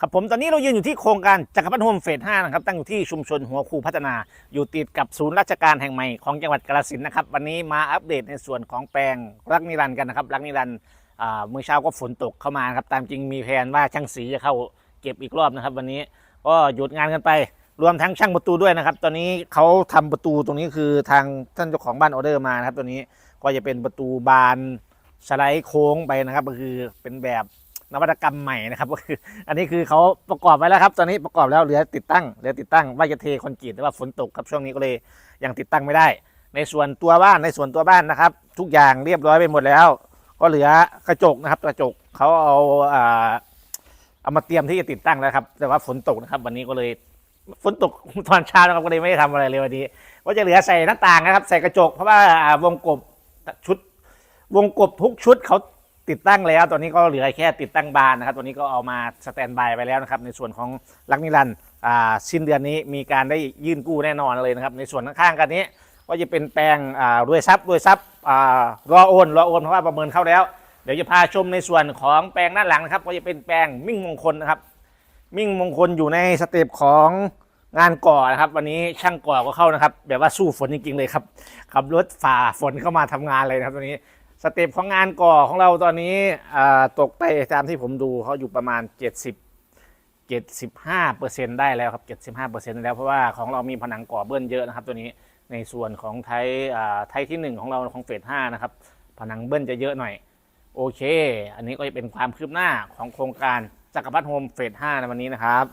ครับผมตอนนี้เรายืนอยู่ที่โครงการจักรพัฒน์โฮมเฟส5นะครับตั้งอยู่ที่ชุมชนหัวคูพัฒนาอยู่ติดกับศูนย์ราชการแห่งใหม่ของจังหวัดกาฬสินธุ์นะครับวันนี้มาอัปเดตในส่วนของแปลงรักนิรันดร์กันนะครับรักนิรันดร์อ่าเมื่อเช้าก็ฝนตกเข้ามานะครับตามจริงมีแผนว่าช่างสีจะเข้าเก็บอีกรอบนะครับ วันนี้ก็หยุดงานกันไป รวมทั้งช่างประตูด้วยนะครับตอนนี้เขาทำประตูตรงนี้คือทางท่านเจ้าของบ้านออเดอร์มานะครับตัวนี้ก็จะเป็นประตูบานสไลด์โค้งไปนะครับก็คือเป็นแบบ นวัตกรรมใหม่นะครับก็คืออันนี้คือเขาประกอบไว้แล้วครับ ตอนนี้ประกอบแล้วเหลือติดตั้งเหลือติดตั้งว่าจะเทคอนกรีตแต่ว่าฝนตกครับช่วงนี้ก็เลยยังติดตั้งไม่ได้ ในส่วนตัวบ้านในส่วนตัวบ้านนะครับ ทุกอย่างเรียบร้อยไปหมดแล้ว ก็เหลือกระจกนะครับ กระจกเขาเอาอ่าเอามาเตรียมที่จะติดตั้งแล้วครับ แต่ว่าฝนตกนะครับ วันนี้ก็เลยฝนตกตอนเช้านะครับก็เลยไม่ได้ทำอะไรเลยวันนี้ก็จะเหลือใส่หน้าต่างนะครับ ใส่กระจกเพราะว่าวงกบชุดวงกบทุกชุดเขา ติดตั้งแล้ว ตอนนี้ก็เหลือแค่ติดตั้งบานนะครับ ตัวนี้ก็เอามาสแตนบายไปแล้วนะครับ ในส่วนของลักนิรันอ่าสิ้นเดือนนี้มีการได้ยื่นกู้แน่นอนเลยนะครับ ในส่วนข้างๆกันนี้ ก็จะเป็นแปลงอ่ารวยทรัพย์รวยทรัพย์อ่ารอโอนรอโอนเพราะว่าประเมินเข้าแล้ว เดี๋ยวจะพาชมในส่วนของแปลงด้านหลังนะครับ ก็จะเป็นแปลงมิ่งมงคลนะครับ มิ่งมงคลอยู่ในสเต็ปของงานก่อนะครับ วันนี้ช่างก่อก็เข้านะครับ แบบว่าสู้ฝนจริงๆเลยครับขับรถฝ่าฝนเข้ามาทำงานเลยนะครับตัวนี้ สเต็ปของงานก่อของเราตอนนี้ตกไปตามที่ผมดูเขาอยู่ประมาณ 70 75เปอร์เซ็นต์ได้แล้วครับ 75เปอร์เซ็นต์แล้วเพราะว่าของเรามีผนังก่อเบิ้ลเยอะนะครับ ตัวนี้ในส่วนของไทยไทยที่หนึ่งของเราของเฟส5นะครับ ผนังเบิ้ลจะเยอะหน่อย โอเค อันนี้ก็จะเป็นความคืบหน้าของโครงการจักรพัฒน์โฮมเฟส5ในวันนี้นะครับ